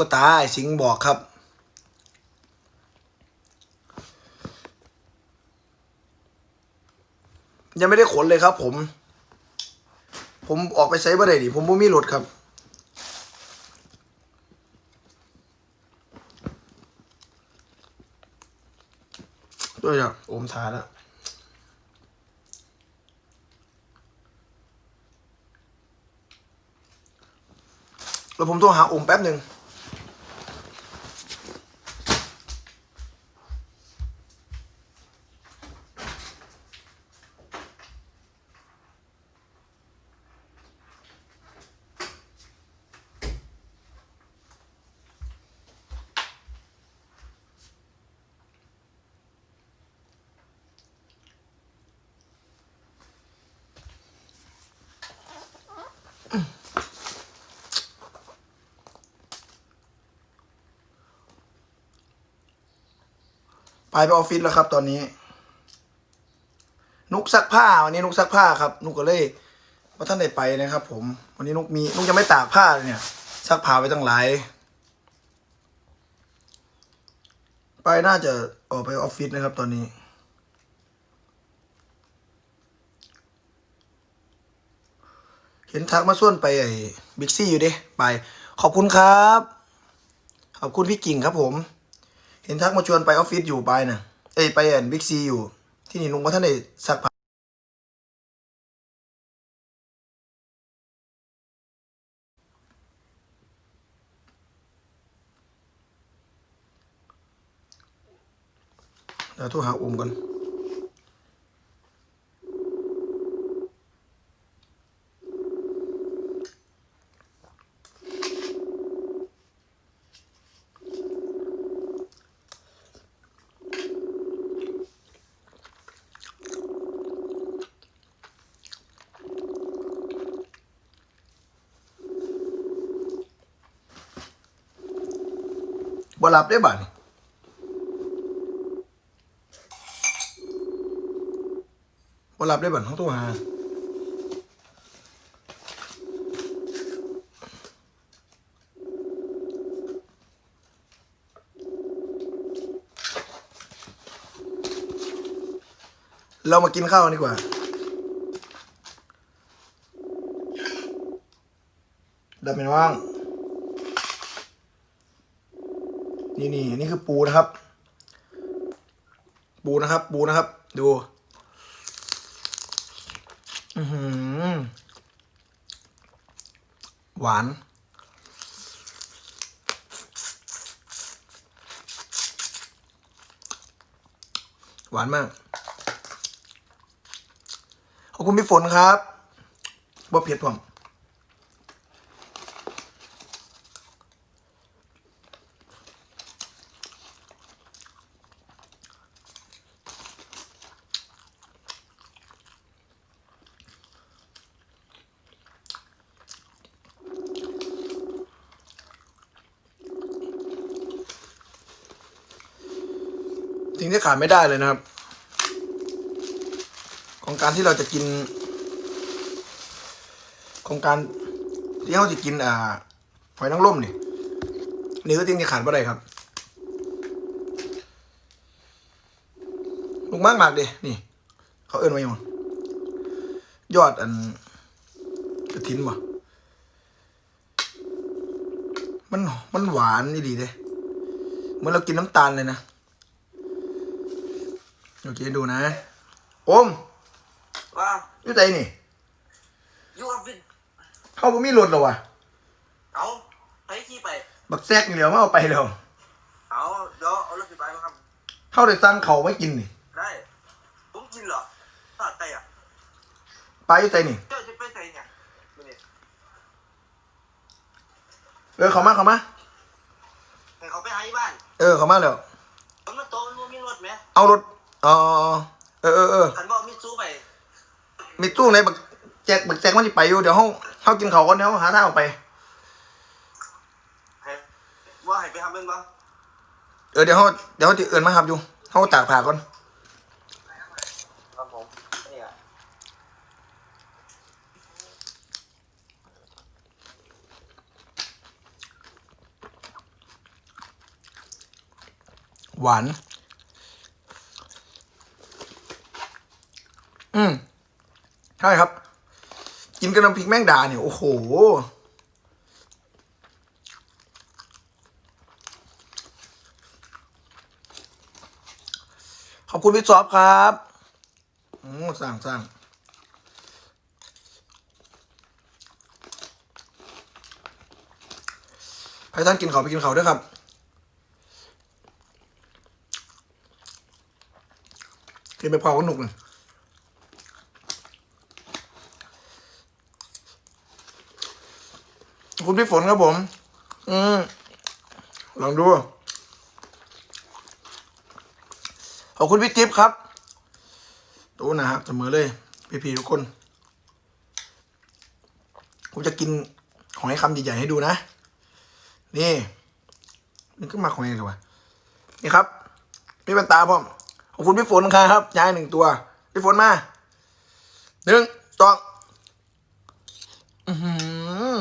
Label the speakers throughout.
Speaker 1: ก็ตาไอ้สิงบอกครับ ยังไม่ได้ขนเลยครับ ผม ผมออกไปใช้บ่ได้ดิผมบ่มีรถครับด้วยอะโอมทาแล้วแล้วผมโทรหาโอมแป๊บหนึ่ง ไปไปออฟฟิศแล้วครับ ตอนนี้ นุกซักผ้าวันนี้นุกซักผ้าครับ นุกก็เลยว่าท่านได้ไปนะครับ ผม วันนี้นุกมีนุกยังไม่ตากผ้าเลยเนี่ยซักผ้าไว้ตั้งหลายไปน่าจะออกไปออฟฟิศนะครับ ตอนนี้ เห็นทักมาส่วนไปไอ้บิ๊กซี่อยู่ด้ไป ขอบคุณครับ ขอบคุณพี่กิ่งครับผม เห็นทักมาชวนไปออฟฟิศอยู่ไปนะเอ้ยไปแอนบิ๊กซีอยู่ ที่นี่ลุงว่าท่านได้สักผ้าเดี๋ยวโทรหาอุ้มก่อน บ่หลับได้บ่านี่บ่หลับได้บ่าต้องโทรหาเรามากินข้าวนดีกว่าดับเป็นว่าง นี่นี่นี่คือปูนะครับ ปูนะครับ ปูนะครับ ดู อือหือหวาน หวานมาก ขอบคุณพี่ฝนครับบ่เผ็ดผม สิ่งที่ขาดไม่ได้เลยนะครับ ของการที่เราจะกิน ของการที่เราจะกินอ่าหอยนางรมนี่นี่คือสิ่งที่ขาดไม่ได้ครับลูกมากมากๆดินี่ เขาเอื้อนไว้ยังยอดอันกระถินวะมันมันหวานนี่ดีเลยเหมื่อนเรากินน้ำตาลเลยนะ โอเคดูนะโอม
Speaker 2: ว่า
Speaker 1: อยู่ใจนี่
Speaker 2: อยูออฟฟิศ
Speaker 1: เข้าบ่มีรถหรอวะ
Speaker 2: เอาไปขี่ไป
Speaker 1: บักแซกนี่เหลียวมาเอาไปแล้ว
Speaker 2: เอาเดี๋ยวเอารถไปไปมาครับ
Speaker 1: เข้าได้สั่งเขาไม่กินนี่
Speaker 2: ได้ผมกินเหรอตาดไตอะ
Speaker 1: ไปอยู่ใจนี่
Speaker 2: เจ้าจะไปไหนเนี่ยมื้อนี้
Speaker 1: เออเขามาเขามา
Speaker 2: ให้เขาไปหาที่บ้าน
Speaker 1: เออเขามาแล้ว
Speaker 2: ผมมาโตมันบ่มีรถไหม
Speaker 1: เอารถ อ๋อเออเออเออ
Speaker 2: ขันบอกมิซูไป
Speaker 1: มีตู้ไหนบักแจกบักแจกมันสิไปอยู่เดี๋ยวห้องเขากินเขาวก่อนเดี๋ยวหาทางออกไป
Speaker 2: ให้ว่าให้ไปทำเรื่องบ้าง
Speaker 1: เออเดี๋ยวเขาเดี๋ยวเขาจะเอื่นมาครับอยู่เขาตากผ้าก่อน
Speaker 2: ครับผมนี่อะ
Speaker 1: หวาน อืม ใช่ครับ กินกับน้ำพริกแมงดาเนี่ย โอ้โห ขอบคุณพี่ซอฟครับอืมสั่งสั่งให้ท่านกินเขาไปกินเขาด้วยครับกินไปพอก็หนุกเลยขอบ คุณพี่ฝนครับผม อืมลองดู ขอบคุณพี่จิ๊บครับตู้นะครับเสมอเลย พี่ๆทุกคน ผมจะกินของให้คำใหญ่ๆให้ดูนะ นี่นี่ก็มาของเองเลยวะนี่ครับพี่เป็นตาผมขอบคุณพี่ฝนครับย้ายหนึ่งตัว พี่ฝนมาหนึ่งสองอือหือ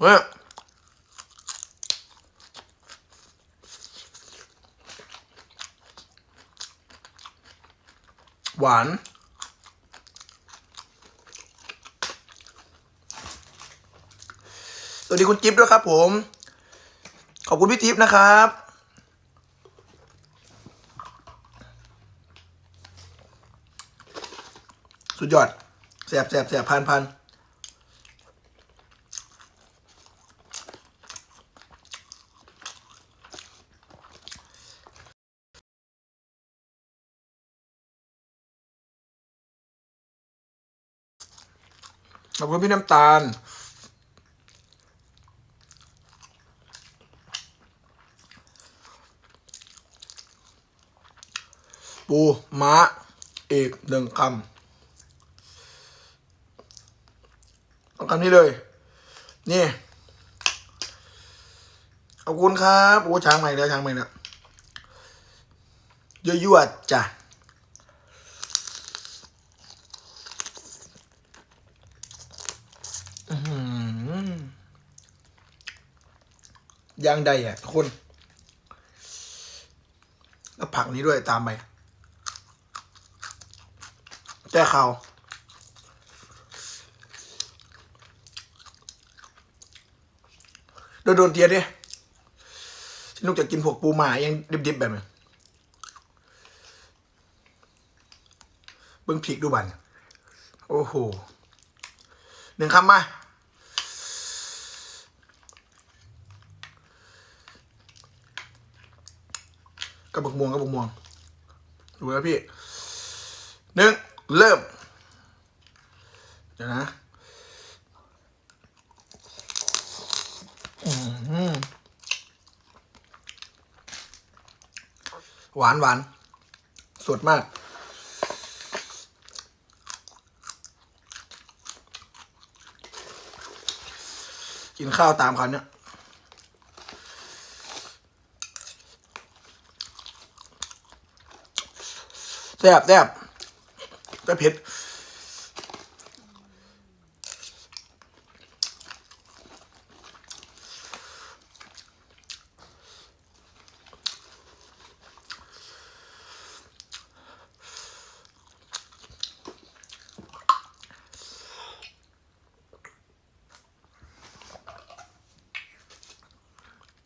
Speaker 1: เฮ้ยหวาน สวัสดีคุณจิ๊บด้วยครับผม ขอบคุณพี่จิ๊บนะครับ สุดยอดแสบแสบแสบพันพัน ขอบคุณพี่น้ำตาล ปูม้าอีกหนึ่งคำต้องคำนี้เลย นี่ ขอบคุณครับ โอ้ช้างใหม่แล้วช้างใหม่แล้วยั่วๆจ้ะอื้อหือ ย่างใดอะทุกคน แล้วผักนี้ด้วยตามไปแก้ข่าวโดนโดนเทียดิที่นุกจะกินพวกปูหมายังดิบๆแบบนี้เบิ้งพริกดูบัน โอ้โห หนึ่งคำมา กระบอกม่วงกระบอกม่วงดูแล้วพี่หนึ่งเริ่ม เดี๋ยวนะอื้อหือหวานหวานสดมากกินข้าวตามเขาเนี่ย แซ่บแซ่บแต่เผ็ด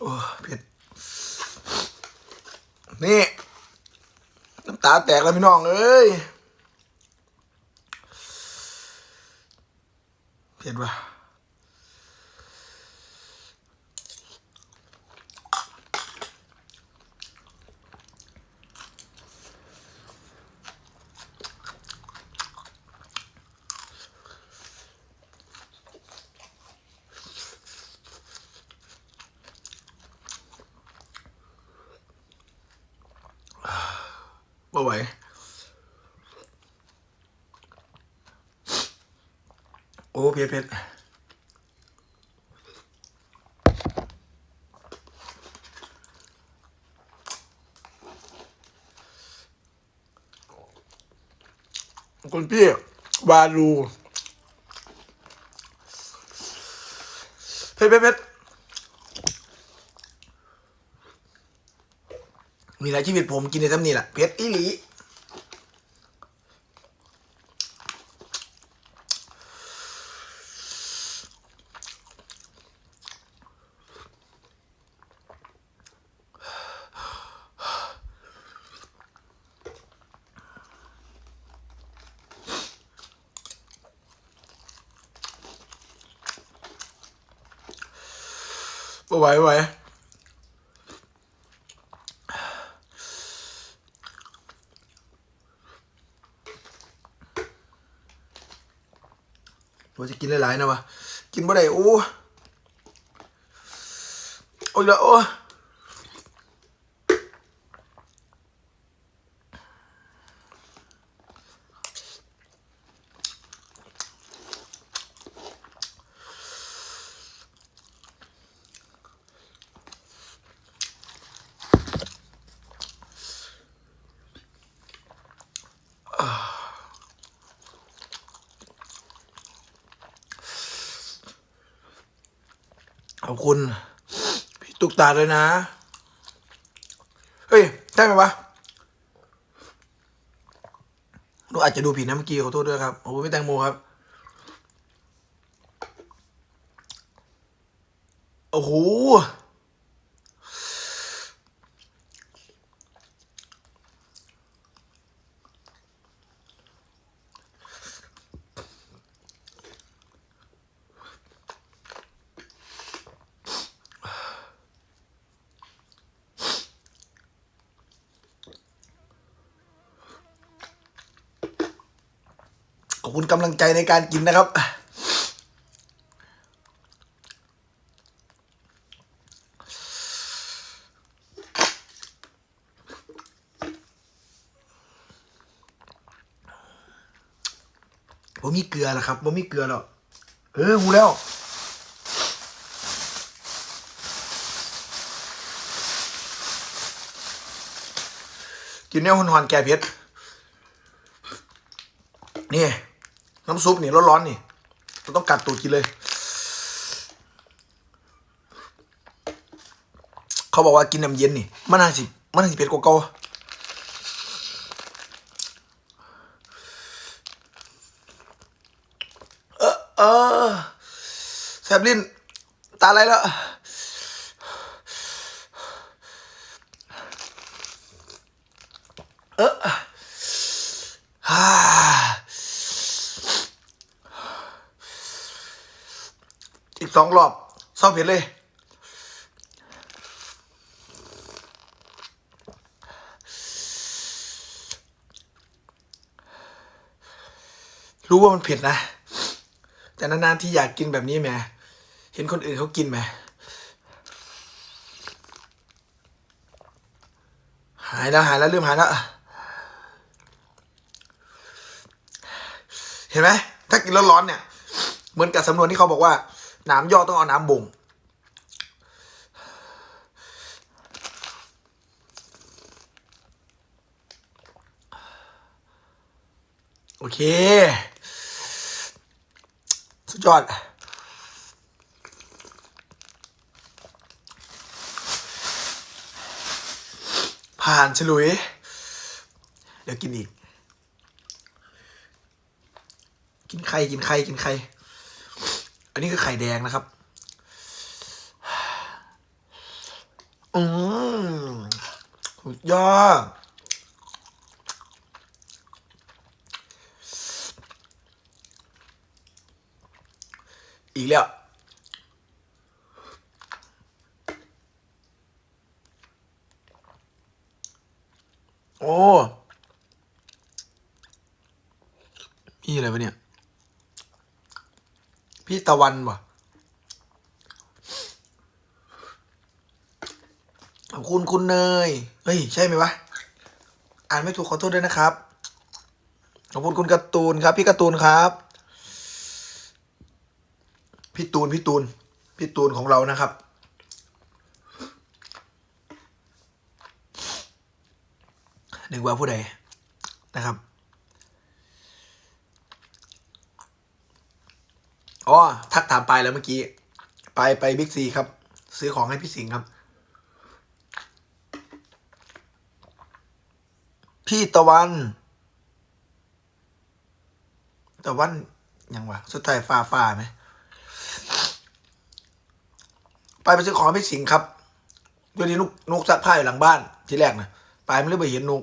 Speaker 1: โอ้เผ็ดนี่ แตกแล้วพี่น้องเอ้ยเผ็ดว่ะ เผ็ดเผ็ดคุณพี่วาลูเผ็ดเผ็ดเผ็ดนี่แหละชีวิตผมกินในซ้ำนี่แหละเพชรอีหลี ไหวไหวว่าจะกินหลายๆนะวะกินบ่ได้โอ้โอ้ยละโอ้ ขอบคุณ พี่ตุกตาเลยนะ เฮ้ยได้ไหมวะหนูอาจจะดูผิดนะเมื่อกี้ขอโทษด้วยครับโอ้ไม่แตงโมครับ โอ้โห ขอบคุณกำลังใจในการกินนะครับ บ่มีเกลือหรอครับบ่มีเกลือหรอกเออหูแล้วกินแนวหอนๆแก่เผ็ด นี่ น้ำซุปนี่ร้อนๆนี่เราต้องกัดตูดกินเลย เขาบอกว่ากินน้ำเย็นนี่มันน่าสิมันน่าสิเผ็ดกว่าเก่าเออเออแสบลิ้นตาอะไรแล้ว เออฮ่า อีก สองรอบเศร้าเผ็ดเลย รู้ว่ามันเผ็ดนะ แต่นานๆที่อยากกินแบบนี้แหมเห็นคนอื่นเขากินไหมหายแล้วหายแล้วเริ่มหายแล้วเห็นไหมถ้ากินร้อนๆเนี่ย เหมือนกับสำนวนที่เขาบอกว่า น้ำย่อต้องเอาน้ำบ่งโอเค สุดยอดผ่านฉลุย เดี๋ยวกินอีก กินไข่ กินไข่ กินไข่ อันนี้คือไข่แดงนะครับ อืมสุดยอดอีกแล้วโอ้พี่อะไรวะเนี่ย พี่ตะวันวะขอบคุณคุณเนยเฮ้ย ใช่ไหมวะ อ่านไม่ถูกขอโทษด้วยนะครับ ขอบคุณคุณการ์ตูนครับ พี่การ์ตูนครับ พี่ตูน พี่ตูน พี่ตูนของเรานะครับ หนึกว่าผู้ใดนะครับ อ๋อทักถามไปแล้วเมื่อกี้ ไปไปบิ๊กซีครับ ซื้อของให้พี่สิงห์ครับ พี่ตะวัน ตะวันยังวะสุดท้ายฟ้าฟ้าไหมไปไปซื้อของพี่สิงห์ครับเดี๋ยวนี้นุกนุกซักผ้าอยู่หลังบ้านที่แรกนะไปไม่ได้ไปเห็นนุก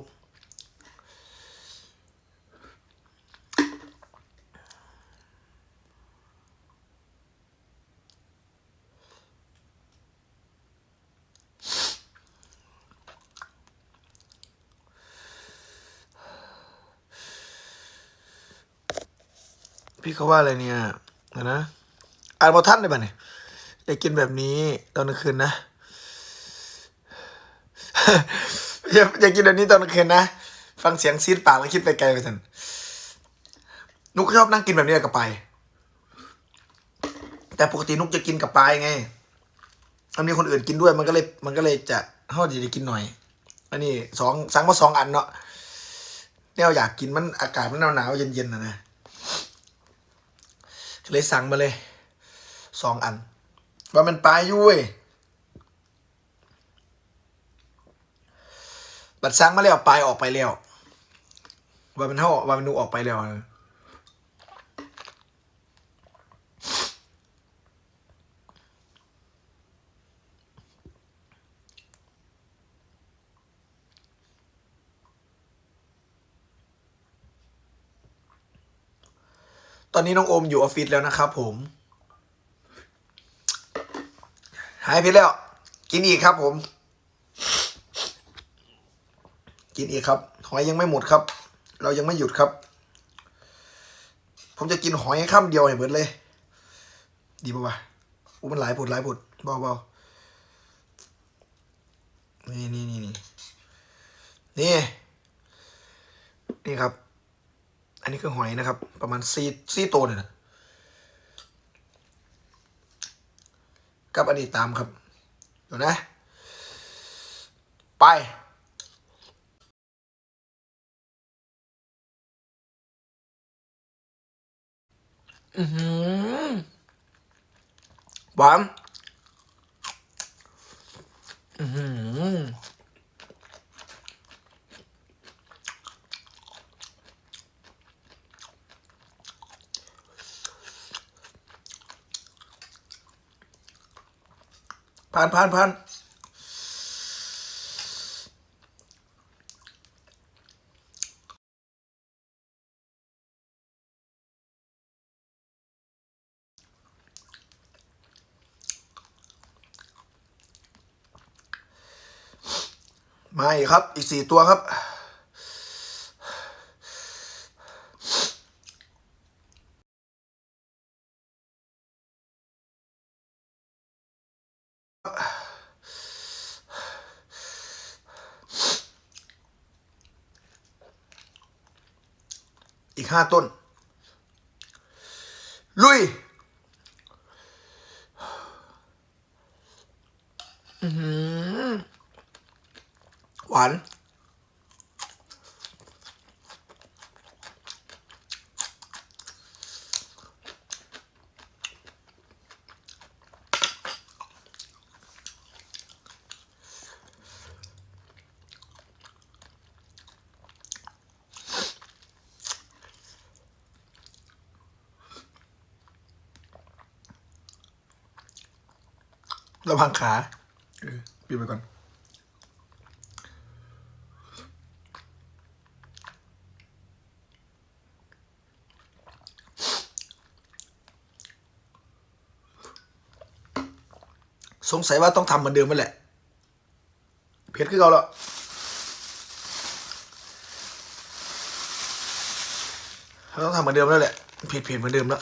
Speaker 1: เขาว่าอะไรเนี่ยนะอ่านบทท่านได้ป่ะเนี่ยอยากกินแบบนี้ตอนกลางคืนนะอยากอยากินแบบนี้ตอนกลางคืนนะฟังเสียงซีดปากแล้วคิดไปไกลไปสันนุกชอบนั่งกินแบบนี้กับไป แต่ปกตินุกจะกินกับปลายไงอันนี้คนอื่นกินด้วยมันก็เลย มันก็เลยจะเท่าจะกินหน่อยอันนี้สองสั่งมาสองอันเนาะเนี่ยอยากกินมันอากาศมันหนาวๆเย็นๆนะนะ เลยสั่งมาเลยสองอัน ว่ามันปลายยุ้ยบัดสั่งมาแล้วปลายออกไปแล้วว่ามันเท่าว่ามันนูออกไปแล้วนะ ตอนนี้น้องโอมอยู่ออฟฟิศแล้วนะครับผม หายไปแล้ว กินอีกครับผม กินอีกครับ หอยยังไม่หมดครับ เรายังไม่หยุดครับ ผมจะกินหอยข้ามเดียวให้เบิดเลย ดีป่าวะอู้มันหลายผดหลายผดเบาเบานี่นี่นี่นี่นี่นี่ครับ อันนี้คือหอยนะครับ ประมาณสี่สี่ตัวเนี่ยนะกับอันนี้ตามครับเดี๋ยวนะ ไปอือหวานอือหือ ผ่านผ่านผ่านมาอีกครับ อีกสี่ตัวครับ ห้าต้น ลุย ระวังขาเออปิดไปก่อน สงสัยว่าต้องทำเหมือนเดิมนั่นแหละ เผ็ดขึ้นเราแล้วต้องทำเหมือนเดิมแล้วแหละเผ็ดผ็ดเหมือนเดิมแล้ว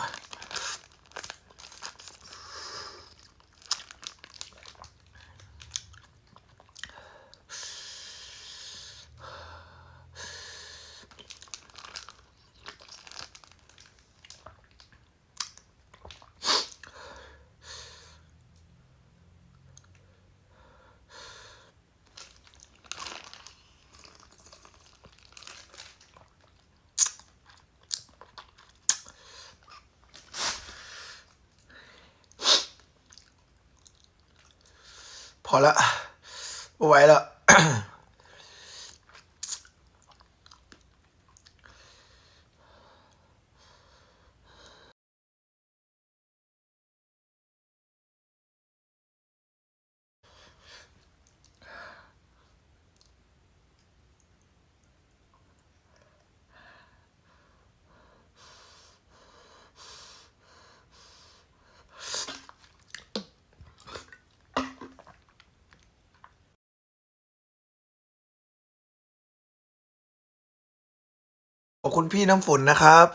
Speaker 1: อบคุณพี่น้ำฝนนะครับ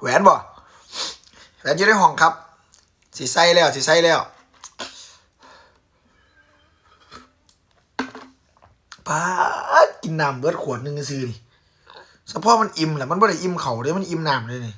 Speaker 1: แหวนบ่แหวนอยู่ในห้องครับ สีใส่แล้วสีใส่แล้วป้ากินน้ำเบิดขวดหนึ่งซื้อนี่ สะโพอมันอิ่มแหละมันบ่ได้อิ่มเขาเด้มันอิ่มน้ำเลยนี่